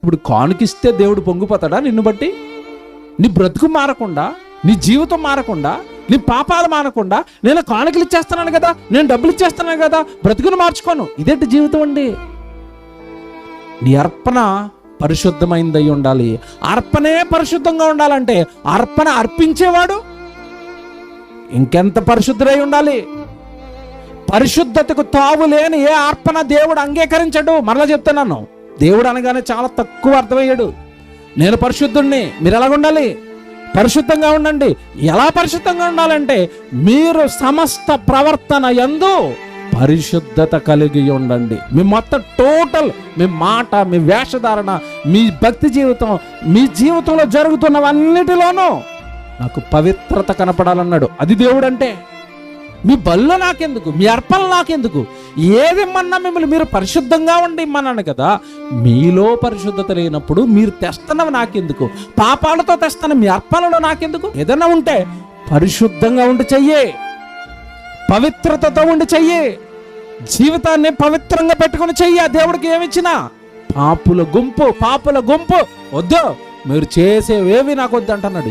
ఇప్పుడు కానుకిస్తే దేవుడు పొంగిపోతాడా నిన్ను బట్టి? నీ బ్రతుకు మారకుండా నీ జీవితం మారకుండా నీ పాపాలు మారకుండా నేను కానుకలు ఇచ్చేస్తున్నాను కదా నేను డబ్బులు ఇచ్చేస్తున్నాను కదా బ్రతుకును మార్చుకోను. ఇదేంటి జీవితం అండి? నీ అర్పణ పరిశుద్ధమైందై ఉండాలి. అర్పణే పరిశుద్ధంగా ఉండాలంటే అర్పణ అర్పించేవాడు ఇంకెంత పరిశుద్ధుడై ఉండాలి? పరిశుద్ధతకు తావు లేని ఏ అర్పణ దేవుడు అంగీకరించడు. మరలా చెప్తున్నాను. దేవుడు అనగానే చాలా తక్కువ అర్థమయ్యాడు. నేను పరిశుద్ధుణ్ణి మీరు ఎలాగ ఉండాలి? పరిశుద్ధంగా ఉండండి. ఎలా పరిశుద్ధంగా ఉండాలంటే మీరు సమస్త ప్రవర్తన ఎందు పరిశుద్ధత కలిగి ఉండండి. మీ మొత్తం టోటల్ మీ మాట మీ వేషధారణ మీ భక్తి జీవితం మీ జీవితంలో జరుగుతున్నవన్నిటిలోనూ నాకు పవిత్రత కనపడాలన్నాడు. అది దేవుడు అంటే మీ బల్ల నాకెందుకు? మీ అర్పణ నాకెందుకు? ఏది ఇమ్మన్నా మిమ్మల్ని మీరు పరిశుద్ధంగా ఉండి ఇమ్మన్నాను కదా మీలో పరిశుద్ధత లేనప్పుడు మీరు తెస్తున్నవి నాకెందుకు? పాపాలతో తెస్తున్న మీ అర్పణలు నాకెందుకు? ఏదైనా ఉంటే పరిశుద్ధంగా ఉండి చెయ్యి. పవిత్రతతో ఉండి చెయ్యి. జీవితాన్ని పవిత్రంగా పెట్టుకుని చెయ్యి. ఆ దేవుడికి ఏమిచ్చినా పాపుల గుంపు పాపుల గుంపు. వద్దు మీరు చేసేవేవి నాకు వద్దు అంటున్నాడు